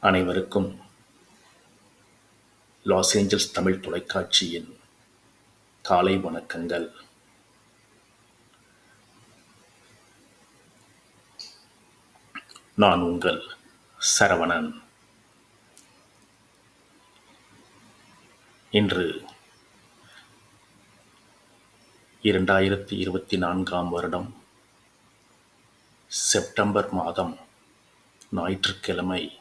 அனைவருக்கும் Los Angeles Tamil தொலைக்காட்சியின் காலை வணக்கங்கள். நான் உங்கள் சரவணன். இன்று இரண்டாயிரத்தி இருபத்தி நான்காம் வருடம் செப்டம்பர் மாதம் ஞாயிற்றுக்கிழமை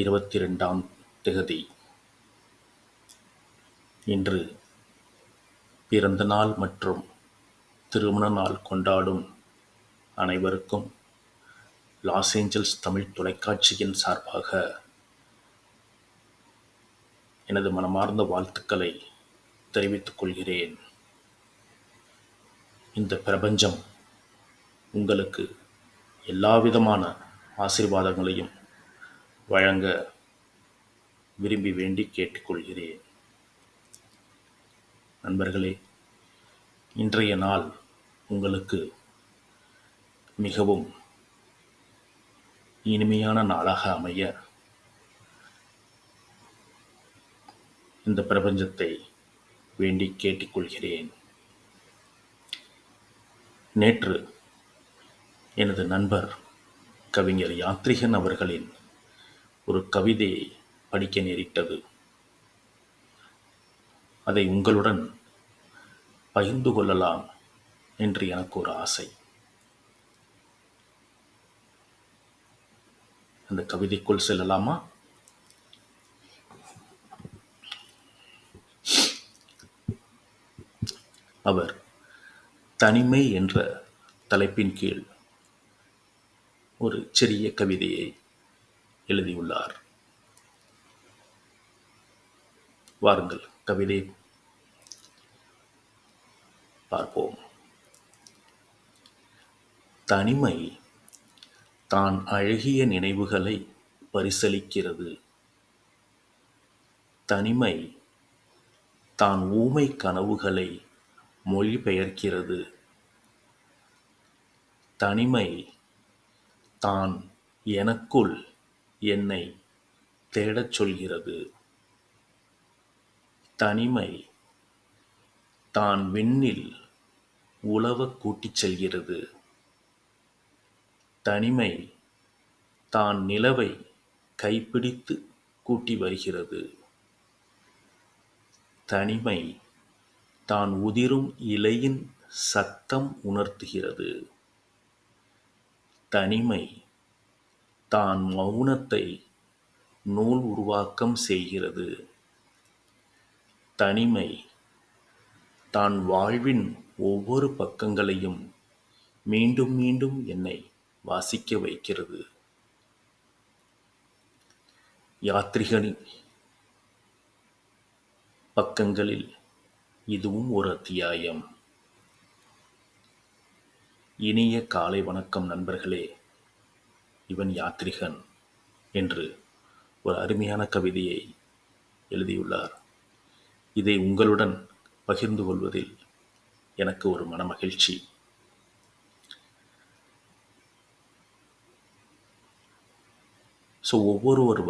இருபத்தி ரெண்டாம் திகதி. இன்று பிறந்த நாள் மற்றும் திருமண நாள் கொண்டாடும் அனைவருக்கும் லாஸ் ஏஞ்சல்ஸ் தமிழ் தொலைக்காட்சியின் சார்பாக எனது மனமார்ந்த வாழ்த்துக்களை தெரிவித்துக் கொள்கிறேன். இந்த பிரபஞ்சம் உங்களுக்கு எல்லாவிதமான ஆசீர்வாதங்களையும் வழங்க விரும்பி வேண்டி கேட்டுக்கொள்கிறேன். நண்பர்களே இன்றைய நாள் உங்களுக்கு மிகவும் இனிமையான நாளாக அமைய இந்த பிரபஞ்சத்தை வேண்டி கேட்டுக்கொள்கிறேன். நேற்று எனது நண்பர் கவிஞர் யாத்ரிகன் அவர்களின் ஒரு கவிதையை படிக்க நேரிட்டது. அதை உங்களுடன் பகிர்ந்து கொள்ளலாம் என்று எனக்கு ஒரு ஆசை. அந்த கவிதைக்குள் செல்லலாமா? அவர் தனிமை என்ற தலைப்பின் கீழ் ஒரு சிறிய கவிதையை எழுதியுள்ளார். வாருங்கள் கவிதை பார்ப்போம். தனிமை தான் அழகிய நினைவுகளை பரிசலிக்கிறது தனிமை தான் ஊமை கனவுகளை மொழிபெயர்க்கிறது. தனிமை தான் எனக்குள் என்னை தேடச் சொல்கிறது. தனிமை தான் விண்ணில் உலவக் கூட்டிச் செல்கிறது. தனிமை தான் நிலவை கைப்பிடித்து கூட்டி வருகிறது. தனிமை தான் உதிரும் இலையின் சத்தம் உணர்த்துகிறது. தனிமை தான் மௌனத்தை நூல் உருவாக்கம் செய்கிறது. தனிமை தான் வாழ்வின் ஒவ்வொரு பக்கங்களையும் மீண்டும் மீண்டும் என்னை வாசிக்க வைக்கிறது. யாத்ரிகனின் பக்கங்களில் இதுவும் ஒரு அத்தியாயம். இனிய காலை வணக்கம் நண்பர்களே. இவன் யாத்ரிகன் என்று ஒரு அருமையான கவிதையை எழுதியுள்ளார். இதை உங்களுடன் பகிர்ந்து கொள்வதில் எனக்கு ஒரு மனமகிழ்ச்சி. ஸோ ஒவ்வொருவர்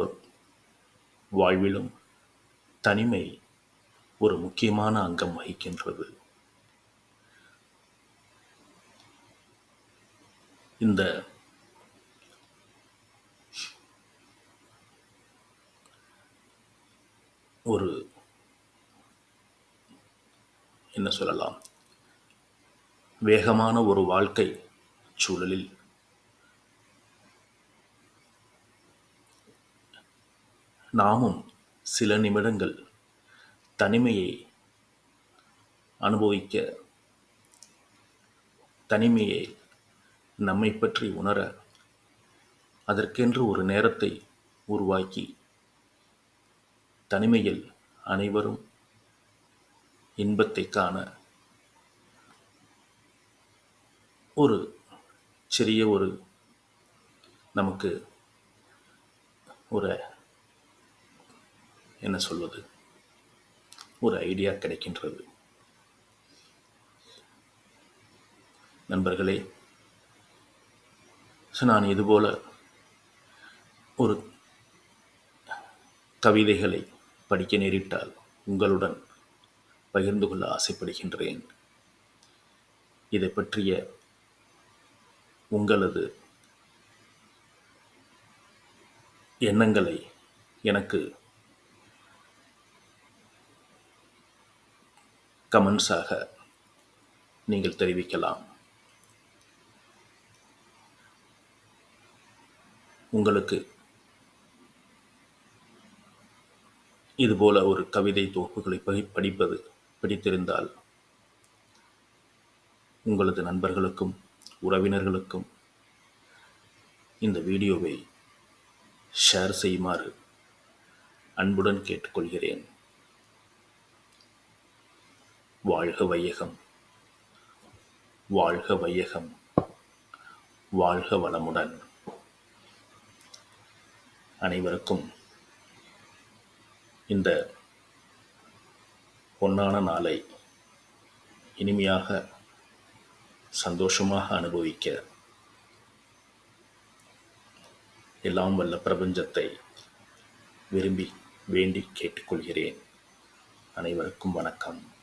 வாழ்விலும் தனிமை ஒரு முக்கியமான அங்கம் வகிக்கின்றது. இந்த ஒரு என்ன சொல்லலாம் வேகமான ஒரு வாழ்க்கை சூழலில் நாமும் சில நிமிடங்கள் தனிமையை அனுபவிக்க தனிமையை நம்மை பற்றி உணர அதற்கென்று ஒரு நேரத்தை உருவாக்கி தனிமையில் அனைவரும் இன்பத்தை காண ஒரு சிறிய ஒரு நமக்கு ஒரு என்ன சொல்வது ஒரு ஐடியா கிடைக்கின்றது. நண்பர்களே ஸோ நான் இதுபோல் ஒரு கவிதைகளை படிக்க நேரிட்டால் உங்களுடன் பகிர்ந்து கொள்ள ஆசைப்படுகின்றேன். இதை பற்றிய உங்களது எண்ணங்களை எனக்கு கமெண்ட்ஸாக நீங்கள் தெரிவிக்கலாம். உங்களுக்கு இதுபோல ஒரு கவிதை தொகுப்புகளை படி- படிப்பது பிடித்திருந்தால் உங்களது நண்பர்களுக்கும் உறவினர்களுக்கும் இந்த வீடியோவை ஷேர் செய்யுமாறு அன்புடன் கேட்டுக்கொள்கிறேன். வாழ்க வையகம். வாழ்க வையகம். வாழ்க வளமுடன். அனைவருக்கும் இந்த பொன்னான நாளை இனிமையாக சந்தோஷமாக அனுபவிக்க எல்லாம் வல்ல பிரபஞ்சத்தை விரும்பி வேண்டி கேட்டுக்கொள்கிறேன். அனைவருக்கும் வணக்கம்.